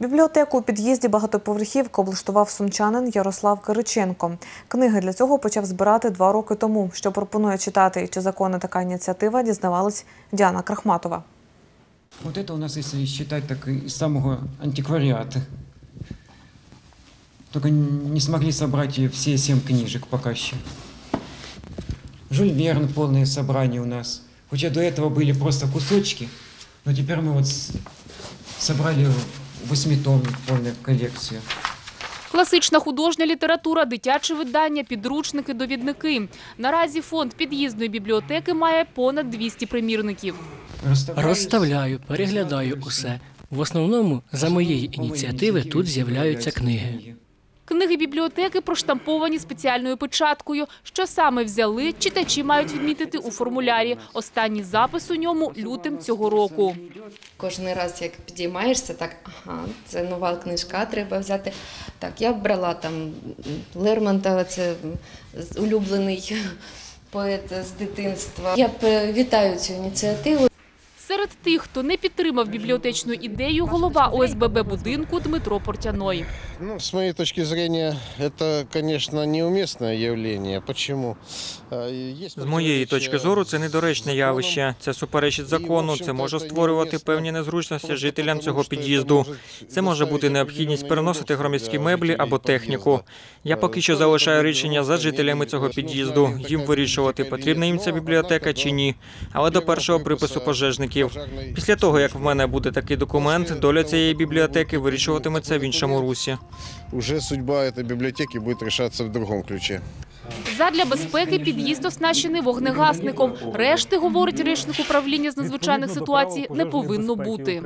Бібліотеку у під'їзді багатоповерхівки облаштував сумчанин Ярослав Кириченко. Книги для цього почав збирати два роки тому. Що пропонує читати і чи законна така ініціатива, дізнавалась Діана Крахматова. Вот это у нас, если считать так, из самого антиквариата. Только не смогли собрать и все семь книжек пока еще. Жюль Верн полное собрание у нас. Хотя до этого были просто кусочки, но теперь мы вот с- собрали восьмитомную колекція. Класична художня література, дитяче видання, підручники, довідники. Наразі фонд під'їзної бібліотеки має понад 200 примірників. Розставляю, переглядаю усе. В основному, за моєї ініціативи тут з'являються книги. Книги бібліотеки проштамповані спеціальною печаткою. Що саме взяли, читачі мають відмітити у формулярі. Останній запис у ньому лютим цього року. Кожен раз, як підіймаєшся, так ага, це нова книжка, треба взяти. Так, я брала там Лермонтова, це улюблений поет з дитинства. Я е, вітаю цю ініціативу. Серед тих, хто не підтримав бібліотечну ідею, голова ОСББ будинку Дмитро Портяной. Ну, с моей точки зрения, это, конечно, неуместное явление. Почему? А, есть З моєї точки зору, це недоречне явище. Це суперечить закону. Це може створювати певні незручності жителям цього під'їзду. Це може бути необхідність переносити громадські меблі або техніку. Я поки що залишаю рішення за жителями цього під'їзду. Їм вирішувати, потрібна їм ця бібліотека чи ні. Але до першого припису пожежників. Після того, як в мене буде такий документ, доля цієї бібліотеки вирішуватиметься в іншому русі. Уже судьба этой библиотеки будет решаться в другом ключе. Задля безпеки під'їзд оснащений вогнегасником. Решти, говорить речник управління з надзвичайних ситуацій, не повинно бути.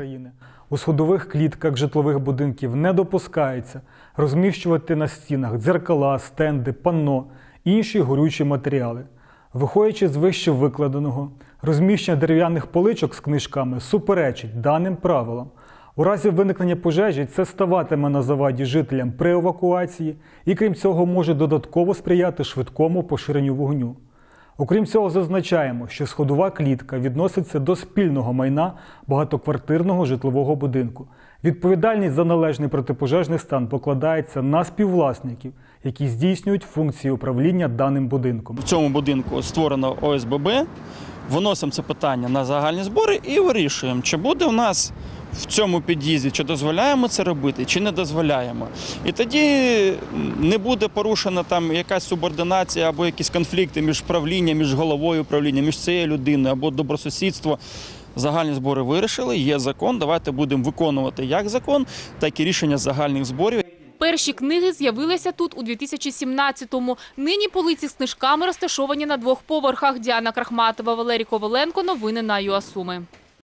У сходових клітках житлових будинків не допускається розміщувати на стінах дзеркала, стенди, панно, інші горючі матеріали. Виходячи з вище викладеного, розміщення дерев'яних поличок з книжками суперечить даним правилам. У разі виникнення пожежі це ставатиме на заваді жителям при евакуації і, крім цього, може додатково сприяти швидкому поширенню вогню. Окрім цього, зазначаємо, що сходова клітка відноситься до спільного майна багатоквартирного житлового будинку. Відповідальність за належний протипожежний стан покладається на співвласників, які здійснюють функції управління даним будинком. В цьому будинку створено ОСББ, виносимо це питання на загальні збори і вирішуємо, чи буде у нас в цьому під'їзді, чи дозволяємо це робити, чи не дозволяємо. І тоді не буде порушена там якась субординація або якісь конфлікти між правлінням, між головою управління, між цією людиною або добросусідство. Загальні збори вирішили, є закон. Давайте будемо виконувати як закон, так і рішення загальних зборів. Перші книги з'явилися тут у 2017-му. Нині полиці з книжками розташовані на двох поверхах. Діана Крахматова, Валерій Коваленко. Новини на ЮАСуми.